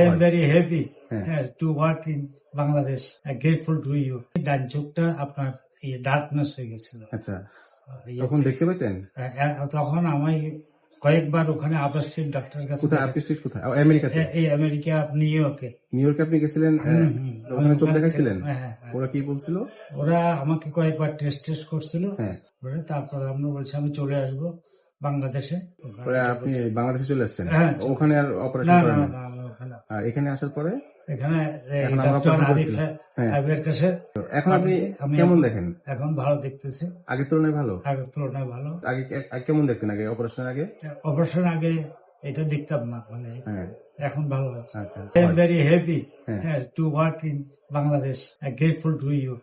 I am very happy হ্যাঁ। uh, to work in Bangladesh. I'm grateful to you. ডান চোখটা আপনার darkness হয়ে গেছিল। আচ্ছা। তখন দেখতে পেতেন? তখন আমি কয়েকবার ওখানে স্ট্রিট ডাক্তার কাছে কোথায়? আপনি স্ট্রিট কোথায়? আমেরিকাতে? এই আমেরিকা নিউ ইয়র্কে নিউ ইয়র্কে আপনি গেছিলেন? হুম। ওখানে চোখ দেখাইছিলেন হ্যাঁ, হ্যাঁ। ওরা কি বলছিল? ওরা আমাকে কয়েকবার টেস্ট টেস্ট করছিল। হ্যাঁ। পরে তারপর আমরা বলছি আমি চলে আসব। বাংলাদেশে? আপনি বাংলাদেশে চলে আসছেন? হ্যাঁ, ওখানে আর অপারেশন করেন আর এখানে আসার পরে? এখানে। হ্যাঁ। তো এখন আপনি কেমন দেখেন? এখন ভালো দেখতেছি। আগের তুলনায় ভালো? আগের তুলনায় ভালো। আগে কেমন দেখতেন আগে? অপারেশন আগে? অপারেশন আগে এটা দেখতাম না মানে হ্যাঁ। এখন ভালো আছে। আই এম ভেরি হ্যাপি হ্যাঁ। To work in Bangladesh I grateful to you